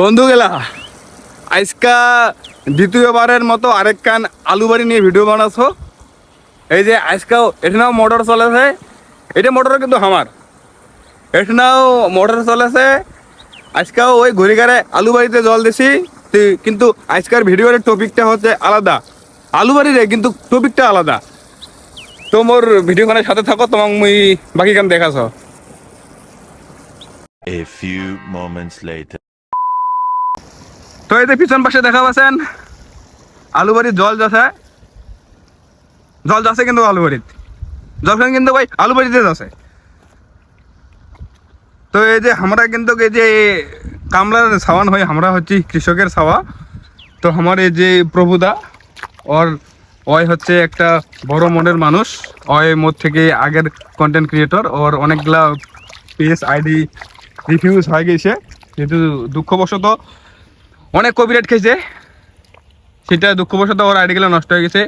বন্ধু গেলা, আজকা দ্বিতীয়বারের মতো আরেক কান আলু বাড়ি নিয়ে ভিডিও বানাছো। এই যে আজকাও এখানেও মোটর চলেছে, এটা মোটর কিন্তু আমার এখানেও মোটর চলেছে, আজকাও ওই ঘুরিগারে আলু বাড়িতে জল দিছি কিন্তু আজকার ভিডিওর টপিকটা হচ্ছে আলাদা। আলু বাড়িরে কিন্তু টপিকটা আলাদা। তো মোর ভিডিওখানের সাথে থাকো, তোমাক মুই বাকি কাম দেখাছ। A few moments later. তো এই যে পিছন পাশে দেখা পাচ্ছেন আলু বাড়ির জল যাচ্ছে। জল যাচ্ছে কিন্তু আলু বাড়িত জলখান কিন্তু ভাই আলু বাড়িতে যাচ্ছে। তো এই যে আমরা কিন্তু এই যে কামলার সাওয়ান হয় আমরা হচ্ছি কৃষকের সাওয়া তো আমার এই যে প্রভুদা, ওর ওই হচ্ছে একটা বড় মনের মানুষ। ওই মোর থেকে আগের কন্টেন্ট ক্রিয়েটর ওর অনেকগুলা পেজ আইডি রিফিউজ হয়ে গেছে। কিন্তু দুঃখবশত অনেক কপিরাইট খেয়েছে। সেটা দুঃখবশত ওর আইডিগুলো নষ্ট হয়ে গেছে।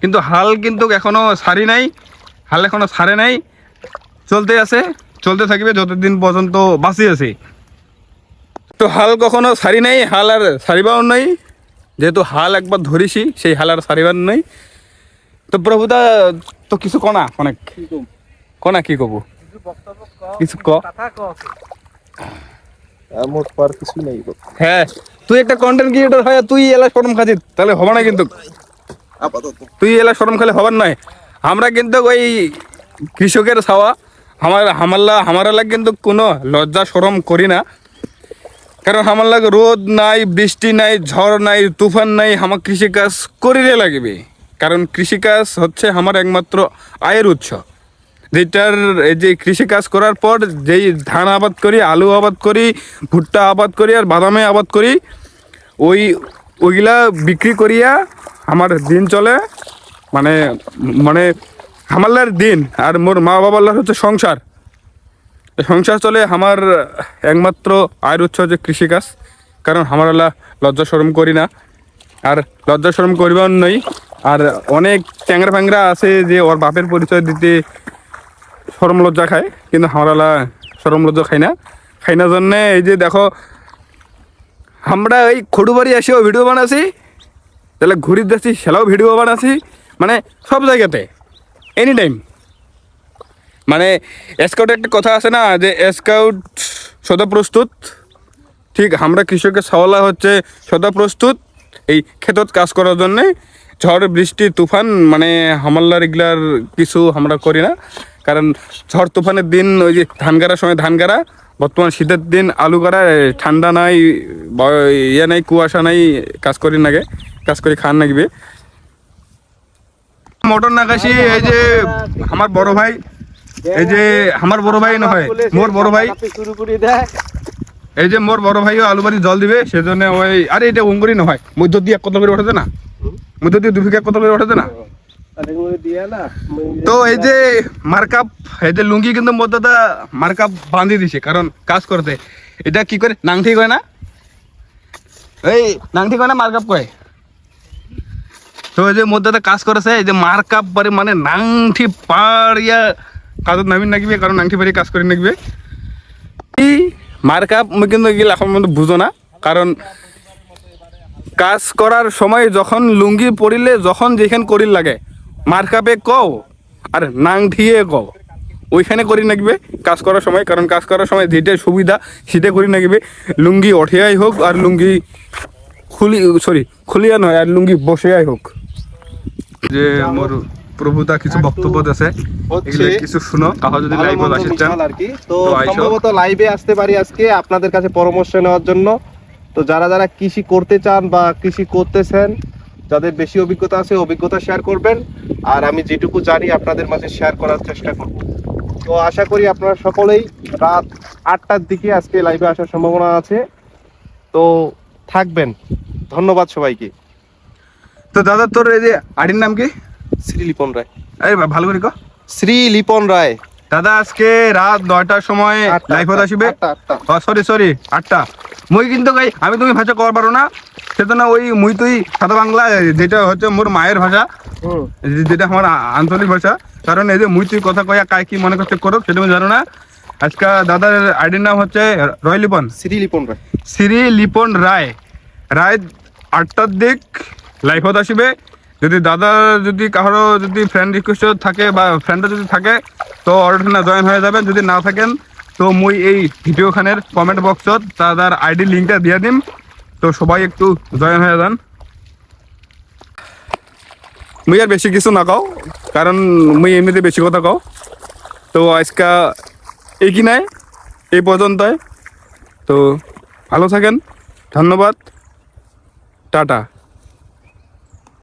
কিন্তু হাল কিন্তু এখনও সারি নাই হাল এখনও সারে নাই। চলতে আছে চলতে থাকবে যতদিন পর্যন্ত বাঁচি আছে। তো হাল কখনো সারি নাই হাল আর সারিবাও নাই। যেহেতু হাল একবার ধরিছি সেই হাল আর সারিবার নাই। তো প্রভুদা তো কিছু কনা অনেক? কনা কি কব? কিছু ক? মোট পার কিছু। নেই হ্যাঁ। তুই একটা কন্টেন্ট ক্রিয়েটর হয় তুই এলা শরম খাচ্ছিস তাহলে হবে না কিন্তু। আপাতত। তুই এলা শরম খেলে হবার নয়। আমরা কিন্তু ওই কৃষকের ছাওয়া। আমার হামাল্লা আমার লাগ কিন্তু কোনো লজ্জা শরম করি না। কারণ আমার লাগ রোদ নাই বৃষ্টি নাই ঝড় নাই তুফান নাই আমার কৃষিকাজ করিলে লাগবে। কারণ কৃষিকাজ হচ্ছে আমার একমাত্র আয়ের উৎস। যেটার, এই যে কৃষিকাজ করার পর যেই ধান আবাদ করি, আলু আবাদ করি, ভুট্টা আবাদ করি আর বাদামে আবাদ করি, ওই, ওইগুলা বিক্রি করিয়া আমার দিন চলে। মানে মানে হামাল্লার দিন আর মোর মা বাবার হচ্ছে সংসার। সংসার চলে আমার একমাত্র আয়ের উৎস হচ্ছে কৃষিকাজ কারণ আমার লজ্জা শরম করি না। আর লজ্জা শরম করিবার নই। আর অনেক ট্যাংরা ফ্যাংরা আছে যে ওর বাপের পরিচয় দিতে সরম লজ্জা খায়, কিন্তু আমরা সরম লজ্জা খাই না। খাই না জন্যে এই যে দেখো আমরা ওই খড়ুবাড়ি এসেও ভিডিও বানাছি তাহলে ঘুরি যাচ্ছি সেলাও ভিডিও বানাছি মানে সব জায়গাতে এনি টাইম মানে স্কাউট একটা কথা আছে না, যে স্কাউট সদা প্রস্তুত, ঠিক আমরা কৃষকের সওয়ালা হচ্ছে সদা প্রস্তুত, এই ক্ষেতত কাজ করার জন্যে ঝড়, বৃষ্টি, তুফান মানে হামাল্লার এগুলার কিছু আমরা করি না। কারণ ঝড়, তুফানের দিন ওই যে ধান গাড়ার সময় ধান গাড়া বর্তমান শীতের দিন আলু গাড়া, ঠান্ডা নাই ইয়ে নাই, কুয়াশা নাই, কাজ করি নাগে কাজ করে খান লাগবে মোটর নাগাছি এই যে আমার বড় ভাই, এই যে আমার বড় ভাই নহয় মোর বড় ভাই। শুরু করে দেয় এই যে মোর বড় ভাইও আলু বাড়ি জল দিবে, সেজন্য ওই আরে এটা অঙ্গুরি নহয়, মধ্য দিয়ে এক কত করে ওঠে না? মধ্য দিয়ে দুফিকা কত করে ওঠে না? না তো এই যে মার্কাপ, এই যে লুঙ্গি কিন্তু মধ্যটা মার্কাপ বাঁধি দিছে, কারণ কাজ করতে। এটা কি করে? নাংঠি কয় না? এই, নাংঠি কয় না, মার্কাপ কয় তো এই যে মধ্যটা কাজ করেছে, এই যে মার্কাপ বারে মানে নাংঠি পাড়িয়া কাজত নামিন নাগিবে, কারণ নাংঠি পাড়ি কাজ করে নাগিবে। মুই কিন্তু এগুলো এখন বুঝো না। কারণ কাজ করার সময় যখন লুঙ্গি পরিলে যখন যেখান করিল লাগে মার্কাপে কও আর নাং ঠিয়ে কও। ওইখানে করি নাকবে কাজ করার সময়, কারণ কাজ করার সময় যেটা সুবিধা সেটা করি নাকবে লুঙ্গি অঠিয়াই হোক আর লুঙ্গি খুলি সরি খুলিয়া নয়, আর লুঙ্গি বসেয়াই হোক। যে মোর প্রভুতা কিছু বক্তব্য আছে কিছু শুনো কাহা যদি লাইভ মন্দ আসে চান আর কি। তো তো সম্ভবত লাইভে আসতে পারি আজকে আপনাদের কাছে পরামর্শ নেওয়ার জন্য। তো যারা যারা কৃষি করতে চান বা কৃষি করতেছেন যাদের বেশি অভিজ্ঞতা আছে অভিজ্ঞতা শেয়ার করবেন। আর আমি যেটুকু জানি আপনাদের মাঝে শেয়ার করার চেষ্টা করব। তো আশা করি আপনারা সকলেই রাত আটটার দিকে আজকে লাইভে আসার সম্ভাবনা আছে। তো থাকবেন। ধন্যবাদ সবাইকে। তো দাদা তোর এই যে আড়ির নাম কি? শ্রী লিপন রায়। এই ভালো করে কো। শ্রী লিপন রায়। দাদা আজকে রাত নয়টার সময় লাইভ আসবে। সরি সরি আটটা। মুই কিন্তু গাই আমি তুমি ভাষা কর পারো না। সেজন্য ওই মুই তুই সাদা বাংলা যেটা হচ্ছে মোর মায়ের ভাষা যেটা আমার আঞ্চলিক ভাষা। কারণ এই যে মুই তুই কথা কয়া কাই কি মনে করতে করো সেটা আমি জানো না। আজকে দাদার আইডির নাম হচ্ছে রয় লিপন। শ্রী লিপন রায়। শ্রী লিপন রায়। রায় আটটার দিক লাইফত আসবে। যদি দাদা যদি কারও যদি ফ্রেন্ড রিকোয়েস্ট থাকে বা ফ্রেন্ডও যদি থাকে, তো অর্ডার জয়েন হয়ে যাবেন যদি না থাকেন, তো মুই এই ভিডিওখানের কমেন্ট বক্সত দাদার আইডি লিঙ্কটা দিয়ে দিম। তো সবাই একটু জয়েন হয়ে যান। মুই আর বেশি কিছু না কও, কারণ মুই এমনিতে বেশি কথা কও। তো আজকা এই কি নাই, এই পর্যন্তই। তো ভালো থাকেন, ধন্যবাদ, টাটা।